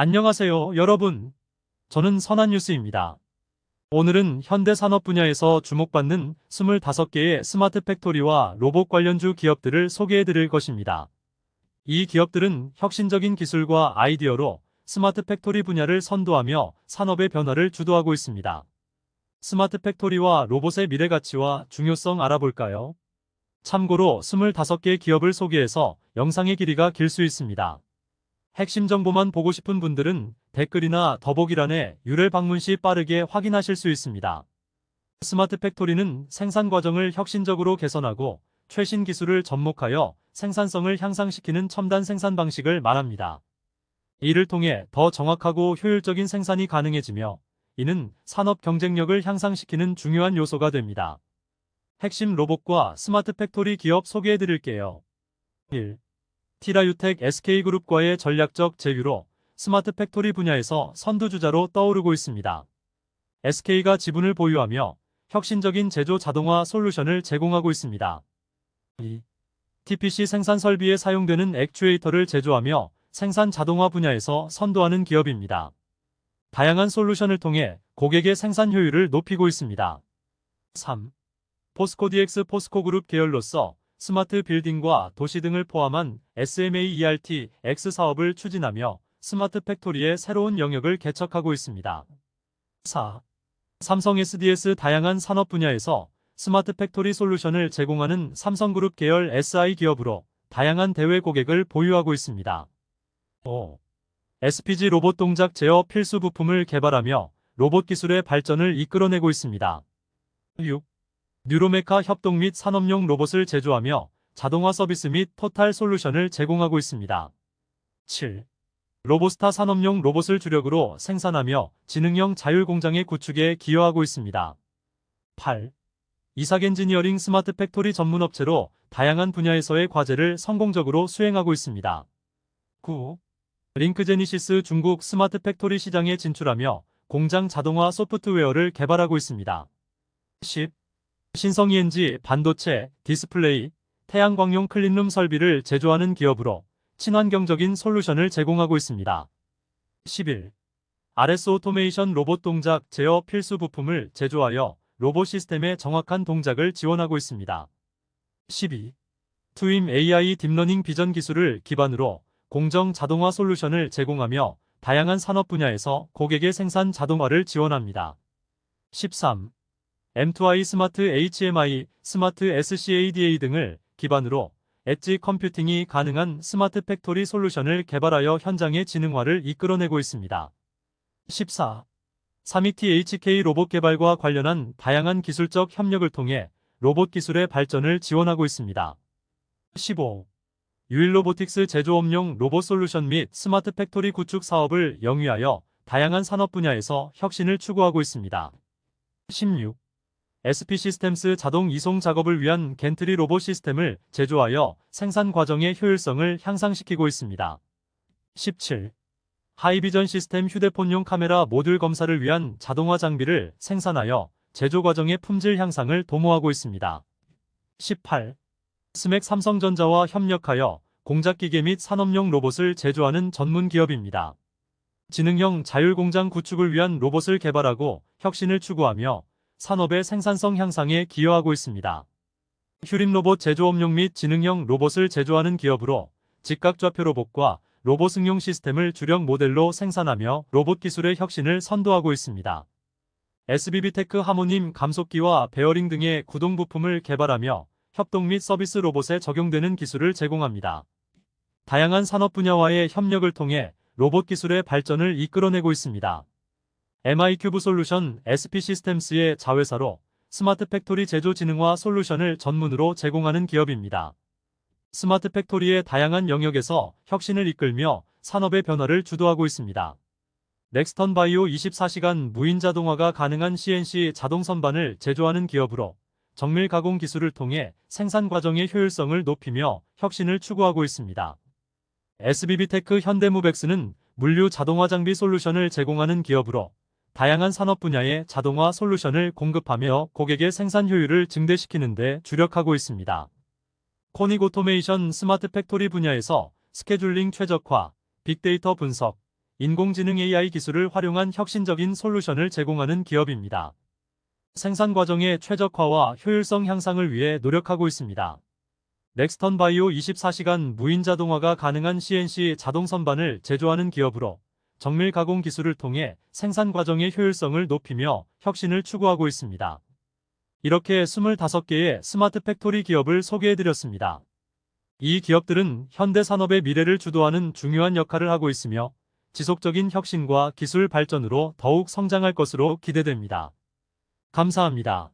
안녕하세요, 여러분. 저는 선한뉴스입니다. 오늘은 현대 산업 분야에서 주목받는 25개의 스마트 팩토리와 로봇 관련주 기업들을 소개해 드릴 것입니다. 이 기업들은 혁신적인 기술과 아이디어로 스마트 팩토리 분야를 선도하며 산업의 변화를 주도하고 있습니다. 스마트 팩토리와 로봇의 미래 가치와 중요성 알아볼까요? 참고로 25개 기업을 소개해서 영상의 길이가 길 수 있습니다. 핵심 정보만 보고 싶은 분들은 댓글이나 더보기란에 URL 방문 시 빠르게 확인하실 수 있습니다. 스마트 팩토리는 생산 과정을 혁신적으로 개선하고 최신 기술을 접목하여 생산성을 향상시키는 첨단 생산 방식을 말합니다. 이를 통해 더 정확하고 효율적인 생산이 가능해지며 이는 산업 경쟁력을 향상시키는 중요한 요소가 됩니다. 핵심 로봇과 스마트 팩토리 기업 소개해 드릴게요. 1. 티라유텍 SK그룹과의 전략적 제휴로 스마트 팩토리 분야에서 선두주자로 떠오르고 있습니다. SK가 지분을 보유하며 혁신적인 제조 자동화 솔루션을 제공하고 있습니다. 2. TPC 생산 설비에 사용되는 액추에이터를 제조하며 생산 자동화 분야에서 선도하는 기업입니다. 다양한 솔루션을 통해 고객의 생산 효율을 높이고 있습니다. 3. 포스코 DX 포스코그룹 계열로서 스마트 빌딩과 도시 등을 포함한 SMA ERT X 사업을 추진하며 스마트 팩토리의 새로운 영역을 개척하고 있습니다. 4. 삼성 SDS 다양한 산업 분야에서 스마트 팩토리 솔루션을 제공하는 삼성그룹 계열 SI 기업으로 다양한 대외 고객을 보유하고 있습니다. 5. SPG 로봇 동작 제어 필수 부품을 개발하며 로봇 기술의 발전을 이끌어내고 있습니다. 6. 뉴로메카 협동 및 산업용 로봇을 제조하며 자동화 서비스 및 토탈 솔루션을 제공하고 있습니다. 7. 로보스타 산업용 로봇을 주력으로 생산하며 지능형 자율 공장의 구축에 기여하고 있습니다. 8. 이삭 엔지니어링 스마트 팩토리 전문 업체로 다양한 분야에서의 과제를 성공적으로 수행하고 있습니다. 9. 링크제니시스 중국 스마트 팩토리 시장에 진출하며 공장 자동화 소프트웨어를 개발하고 있습니다. 10. 신성이엔지 반도체, 디스플레이, 태양광용 클린룸 설비를 제조하는 기업으로 친환경적인 솔루션을 제공하고 있습니다. 11. RS 오토메이션 로봇 동작 제어 필수 부품을 제조하여 로봇 시스템의 정확한 동작을 지원하고 있습니다. 12. 투임 AI 딥러닝 비전 기술을 기반으로 공정 자동화 솔루션을 제공하며 다양한 산업 분야에서 고객의 생산 자동화를 지원합니다. 13. M2i 스마트 HMI, 스마트 SCADA 등을 기반으로 엣지 컴퓨팅이 가능한 스마트 팩토리 솔루션을 개발하여 현장의 지능화를 이끌어내고 있습니다. 14. 32THK 로봇 개발과 관련한 다양한 기술적 협력을 통해 로봇 기술의 발전을 지원하고 있습니다. 15. 유일 로보틱스 제조업용 로봇 솔루션 및 스마트 팩토리 구축 사업을 영위하여 다양한 산업 분야에서 혁신을 추구하고 있습니다. 16. SP 시스템스 자동 이송 작업을 위한 겐트리 로봇 시스템을 제조하여 생산 과정의 효율성을 향상시키고 있습니다. 17. 하이비전 시스템 휴대폰용 카메라 모듈 검사를 위한 자동화 장비를 생산하여 제조 과정의 품질 향상을 도모하고 있습니다. 18. 스맥 삼성전자와 협력하여 공작기계 및 산업용 로봇을 제조하는 전문 기업입니다. 지능형 자율공장 구축을 위한 로봇을 개발하고 혁신을 추구하며 산업의 생산성 향상에 기여하고 있습니다. 휴림 로봇 제조업용 및 지능형 로봇을 제조하는 기업으로 직각좌표 로봇과 로봇 응용 시스템을 주력 모델로 생산하며 로봇 기술의 혁신을 선도하고 있습니다. SBB테크 하모님 감속기와 베어링 등의 구동 부품을 개발하며 협동 및 서비스 로봇에 적용되는 기술을 제공합니다. 다양한 산업 분야와의 협력을 통해 로봇 기술의 발전을 이끌어내고 있습니다. MI큐브 솔루션 SP 시스템스의 자회사로 스마트 팩토리 제조 지능화 솔루션을 전문으로 제공하는 기업입니다. 스마트 팩토리의 다양한 영역에서 혁신을 이끌며 산업의 변화를 주도하고 있습니다. 넥스턴 바이오 24시간 무인 자동화가 가능한 CNC 자동 선반을 제조하는 기업으로 정밀 가공 기술을 통해 생산 과정의 효율성을 높이며 혁신을 추구하고 있습니다. SBB테크 현대무백스는 물류 자동화 장비 솔루션을 제공하는 기업으로 다양한 산업 분야의 자동화 솔루션을 공급하며 고객의 생산 효율을 증대시키는 데 주력하고 있습니다. 코닉 오토메이션 스마트 팩토리 분야에서 스케줄링 최적화, 빅데이터 분석, 인공지능 AI 기술을 활용한 혁신적인 솔루션을 제공하는 기업입니다. 생산 과정의 최적화와 효율성 향상을 위해 노력하고 있습니다. 넥스턴 바이오 24시간 무인 자동화가 가능한 CNC 자동 선반을 제조하는 기업으로 정밀 가공 기술을 통해 생산 과정의 효율성을 높이며 혁신을 추구하고 있습니다. 이렇게 25개의 스마트 팩토리 기업을 소개해드렸습니다. 이 기업들은 현대 산업의 미래를 주도하는 중요한 역할을 하고 있으며 지속적인 혁신과 기술 발전으로 더욱 성장할 것으로 기대됩니다. 감사합니다.